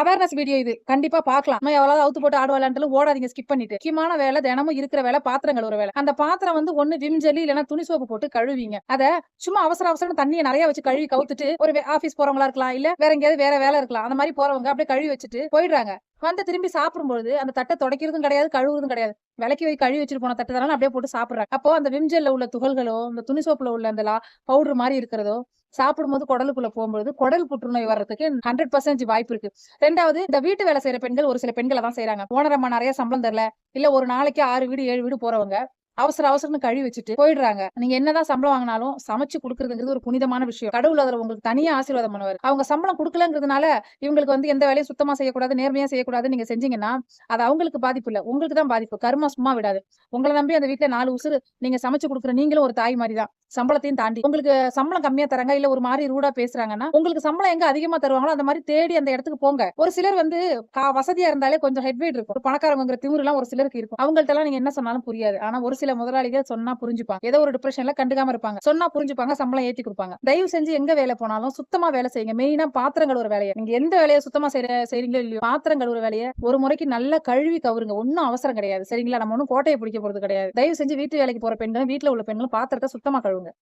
Awareness video இது. கண்டிப்பா பாக்கலாம் நம்ம எவ்வளவு அவுத்து போட்டு ஆடுவாளான்ட்டு ஓடாதீங்க ஸ்கிப் பண்ணிட்டு. முக்கியமான வேலை தினமும் இருக்கிற வேலை பாத்திரங்கள் ஒரு வேலை. அந்த பாத்திரம் வந்து ஒண்ணு விம் ஜெல்லி இல்லைன்னா துணி சோப்பு போட்டு கழுவிங்க. அத சும்மா அவசர அவசரம் தண்ணியை நிறைய வச்சு கழுவி கவுத்துட்டு ஒரு ஆபீஸ் போறவங்களா இருக்கலாம் இல்ல வேற எங்கேயாவது வேற வேலை இருக்கலாம். அந்த மாதிரி போறவங்க அப்படியே கழுவி வச்சுட்டு போயிடுறாங்க. வந்து திரும்பி சாப்பிடும்போது அந்த தட்டை துடைக்கிறதும் கிடையாது கழுவுறதும் கிடையாது. விலைக்கு போய் கழுவி வச்சுட்டு போன தட்டை தானே அப்படியே போட்டு சாப்பிட்றாங்க. அப்போ அந்த விம்ஜெல்ல உள்ள துகள்களோ இந்த துணி சோப்புல உள்ள அந்த பவுடர் மாதிரி இருக்கிறதோ சாப்பிடும்போது குடலுக்குள்ள போகும்போது குடல் புற்றுநோய் வர்றதுக்கு ஹண்ட்ரட் பர்சன்டேஜ் வாய்ப்பு இருக்கு. ரெண்டாவது இந்த வீட்டு வேலை செய்யற பெண்கள் ஒரு சில பெண்களை தான் செய்யறாங்க ஓனரம்மா நிறைய சம்பளம் தரல. இல்ல ஒரு நாளைக்கு ஆறு வீடு ஏழு வீடு போறவங்க. அவசர அவசரம்னு கழுவி வச்சுட்டு போயிடுறாங்க. நீங்க என்னதான் சம்பளம் வாங்கினாலும் சமைச்சு கொடுக்கறதுங்கிறது ஒரு புனிதமான விஷயம். கடவுள் அதில் உங்களுக்கு தனியா ஆசீர்வாதம் பண்ணுவார். அவங்க சம்பளம் கொடுக்கலங்கிறதுனால இவங்களுக்கு வந்து எந்த வேலையும் சுத்தமா செய்யக்கூடாது நேர்மையா செய்யக்கூடாது நீங்க செஞ்சீங்கன்னா அது அவங்களுக்கு பாதிப்பு இல்லை. உங்களுக்கு தான் பாதிப்பு. கர்மா சும்மா விடாது. உங்களை நம்பி அந்த வீட்டுல நாலு உசுறு நீங்க சமைச்சு கொடுக்குற நீங்களும் ஒரு தாய் மாதிரி தான் சம்பளத்தையும் தாண்டி. உங்களுக்கு சம்பளம் கம்மியா தராங்க இல்ல ஒரு மாதிரி ரூடா பேசுறாங்கன்னா உங்களுக்கு சம்பளம் எங்க அதிகமா தருவாங்களோ அந்த மாதிரி தேடி அந்த இடத்துக்கு போங்க. ஒரு சிலர் வந்து வசதியா இருந்தாலே கொஞ்சம் ஹெட்வேட் இருக்கும். பணக்காரங்கிற திமுரு எல்லாம் ஒரு சிலருக்கு இருக்கும். அவங்கள்ட்ட எல்லாம் நீங்க என்ன சொன்னாலும் புரியாது. ஆனா ஒரு சில முதலாளிகள் சொன்னா புரிஞ்சுப்பாங்க. ஏதோ ஒரு டிப்ரெஷன்ல கண்டுக்காம இருப்பாங்க. சொன்னா புரிஞ்சுப்பாங்க சம்பளம் ஏத்தி கொடுப்பாங்க. தயவு செஞ்சு எங்க வேலை போனாலும் சுத்தமா வேலை செய்யுங்க. மெயினா பாத்திரங்கள் ஒரு வேலையை. நீங்க எந்த வேலையை சுத்தமா செய்யறீங்களோ இல்லையோ பாத்திரங்கள் ஒரு வேலையை ஒரு முறைக்கு நல்லா கழுவி கவருங்க. ஒன்னும் அவசரம் கிடையாது. சரிங்களா? நம்ம ஒன்னும் கோட்டையை பிடிக்க போறது கிடையாது. தயவு செஞ்சு வீட்டு வேலைக்கு போற பெண்களும் வீட்டுல உள்ள பெண்களும் பாத்திரத்தை சுத்தமா கழுவுங்க. கொடுங்க